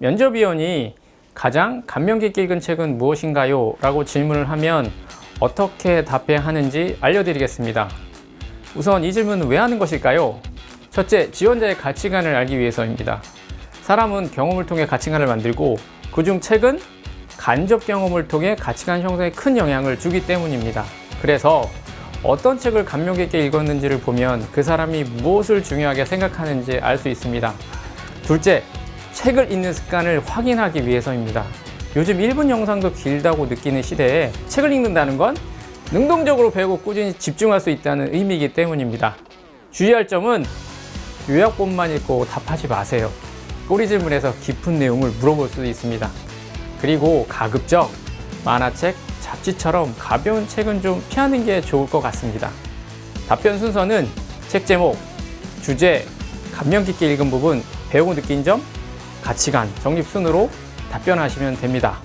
면접위원이 가장 감명 깊게 읽은 책은 무엇인가요? 라고 질문을 하면 어떻게 답해야 하는지 알려드리겠습니다. 우선 이 질문은 왜 하는 것일까요? 첫째, 지원자의 가치관을 알기 위해서입니다. 사람은 경험을 통해 가치관을 만들고 그중 책은 간접 경험을 통해 가치관 형성에 큰 영향을 주기 때문입니다. 그래서 어떤 책을 감명 깊게 읽었는지를 보면 그 사람이 무엇을 중요하게 생각하는지 알 수 있습니다. 둘째, 책을 읽는 습관을 확인하기 위해서입니다. 요즘 1분 영상도 길다고 느끼는 시대에 책을 읽는다는 건 능동적으로 배우고 꾸준히 집중할 수 있다는 의미이기 때문입니다. 주의할 점은 요약본만 읽고 답하지 마세요. 꼬리 질문에서 깊은 내용을 물어볼 수도 있습니다. 그리고 가급적 만화책, 잡지처럼 가벼운 책은 좀 피하는 게 좋을 것 같습니다. 답변 순서는 책 제목, 주제, 감명 깊게 읽은 부분, 배우고 느낀 점, 가치관, 정립 순으로 답변하시면 됩니다.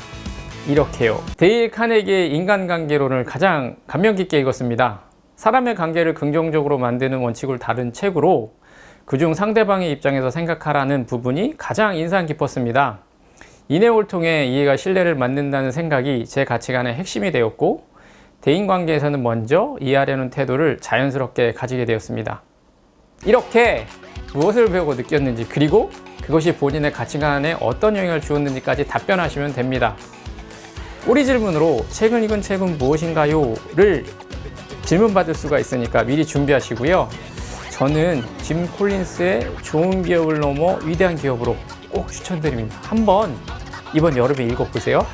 이렇게요. 데일 카네기의 인간관계론을 가장 감명 깊게 읽었습니다. 사람의 관계를 긍정적으로 만드는 원칙을 다룬 책으로 그중 상대방의 입장에서 생각하라는 부분이 가장 인상 깊었습니다. 이 내용을 통해 이해가 신뢰를 만든다는 생각이 제 가치관의 핵심이 되었고 대인 관계에서는 먼저 이해하려는 태도를 자연스럽게 가지게 되었습니다. 이렇게 무엇을 배우고 느꼈는지 그리고 그것이 본인의 가치관에 어떤 영향을 주었는지까지 답변하시면 됩니다. 꼬리 질문으로 최근 읽은 책은 무엇인가요?를 질문받을 수가 있으니까 미리 준비하시고요. 저는 짐 콜린스의 좋은 기업을 넘어 위대한 기업으로 꼭 추천드립니다. 한번 이번 여름에 읽어보세요.